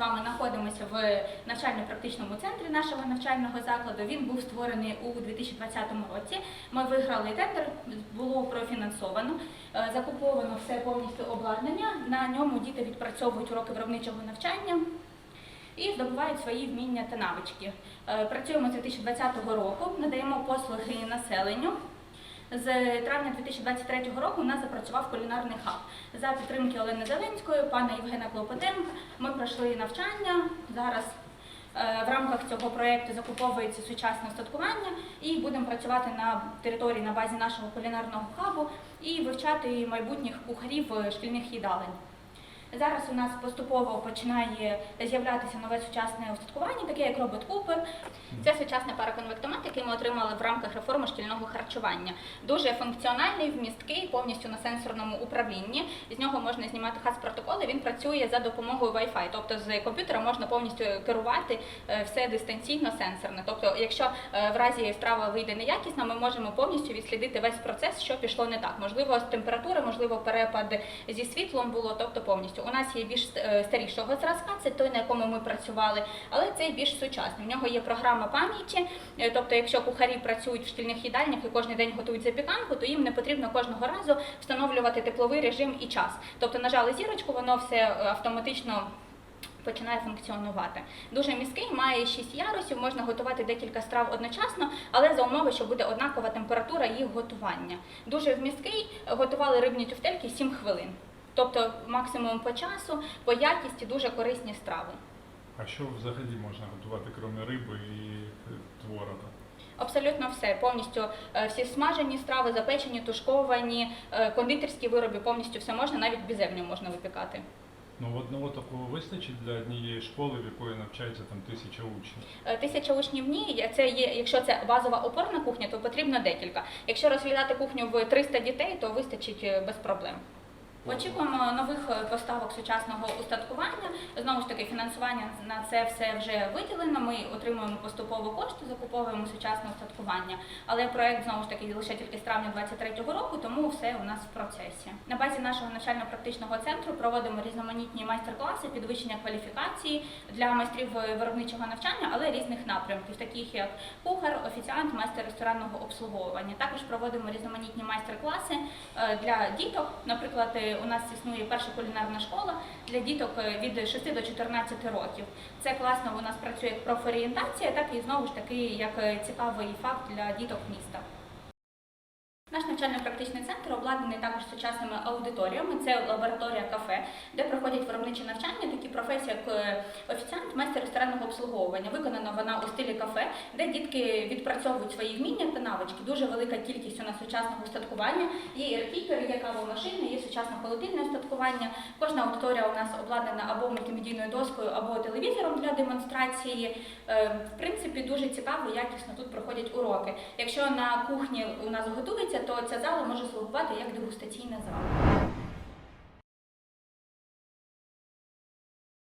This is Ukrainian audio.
вами знаходимося в навчально-практичному центрі нашого навчального закладу. Він був створений у 2020 році. Ми виграли тендер, було профінансовано, е, закуповано все повністю обладнання. На ньому діти відпрацьовують уроки виробничого навчання і здобувають свої вміння та навички. Е, Працюємо з 2020 року, надаємо послуги населенню. З травня 2023 року у нас запрацював кулінарний хаб. За підтримки Олени Зеленської, пана Євгена Клопотенка, ми пройшли навчання. Зараз е, в рамках цього проєкту закуповується сучасне остаткування і будемо працювати на території на базі нашого кулінарного хабу і вивчати майбутніх кухарів е, шкільних їдалень. Зараз у нас поступово починає з'являтися нове сучасне устаткування, таке як робот Купер. Це сучасний параконвектомат, який ми отримали в рамках реформи шкільного харчування. Дуже функціональний, вмісткий, повністю на сенсорному управлінні. З нього можна знімати хас-протоколи. Він працює за допомогою Wi-Fi, тобто з комп'ютера можна повністю керувати е, все дистанційно сенсорно. Тобто, якщо е, в разі страва вийде неякісна, ми можемо повністю відслідити весь процес, що пішло не так. Можливо, з температури, можливо, перепад зі світлом було, тобто повністю. У нас є більш е, старішого зразка, це той, на якому ми працювали, але цей більш сучасний. В нього є програма пам'яті. е, Тобто, якщо кухарі працюють в шкільних їдальнях і кожен день готують запіканку, то їм не потрібно кожного разу встановлювати тепловий режим і час. Тобто, нажали зірочку, воно все е, автоматично. Починає функціонувати. Дуже міський, має 6 ярусів, можна готувати декілька страв одночасно, але за умови, що буде однакова температура їх готування. Дуже вмісткий, готували рибні тюфтельки 7 хвилин. Тобто максимум по часу, по якісті дуже корисні страви. А що взагалі можна готувати, крім риби і творога? Абсолютно все, повністю е, всі смажені страви, запечені, тушковані, е, кондитерські вироби, повністю все можна, навіть бізевню можна випікати. Ну одного такого вистачить для однієї школи, в якої навчається там тисяча учнів. Е, Тисяча учнів ні. Це є, якщо це базова опорна кухня, то потрібно декілька. Якщо розглядати кухню в 300 дітей, то вистачить без проблем. Очікуємо нових е, поставок сучасного устаткування. Знову ж таки, фінансування на це все вже виділено. Ми отримуємо поступово кошти, закуповуємо сучасне устаткування. Але проект знову ж таки лише тільки з травня 2023 року, тому все у нас в процесі. На базі нашого навчально-практичного центру проводимо різноманітні майстер-класи, підвищення кваліфікації для майстрів виробничого навчання, але різних напрямків, таких як кухар, офіціант, майстер ресторанного обслуговування. Також проводимо різноманітні майстер-класи е, для діток. Наприклад, е, у нас існує перша кулінарна школа для діток е, від 6 до 14 років. Це класно у нас працює як профорієнтація, так і знову ж таки як е, цікавий факт для діток міста. Наш навчально-практичний центр обладнаний також сучасними аудиторіями. Це лабораторія кафе, де проходять виробничі навчання, такі професії, як е, офіціант, майстер ресторанного обслуговування. Виконана вона у стилі кафе, де дітки відпрацьовують свої вміння та навички. Дуже велика кількість у нас сучасного устаткування. Є еркіпери, є кавомашини, сучасне холодильне устаткування. Кожна аудиторія у нас обладнана або мультимедійною доскою, або телевізором для демонстрації. Е, В принципі, дуже цікаво, якісно тут проходять уроки. Якщо на кухні у нас готується, то ця зала може слугувати як дегустаційна зала.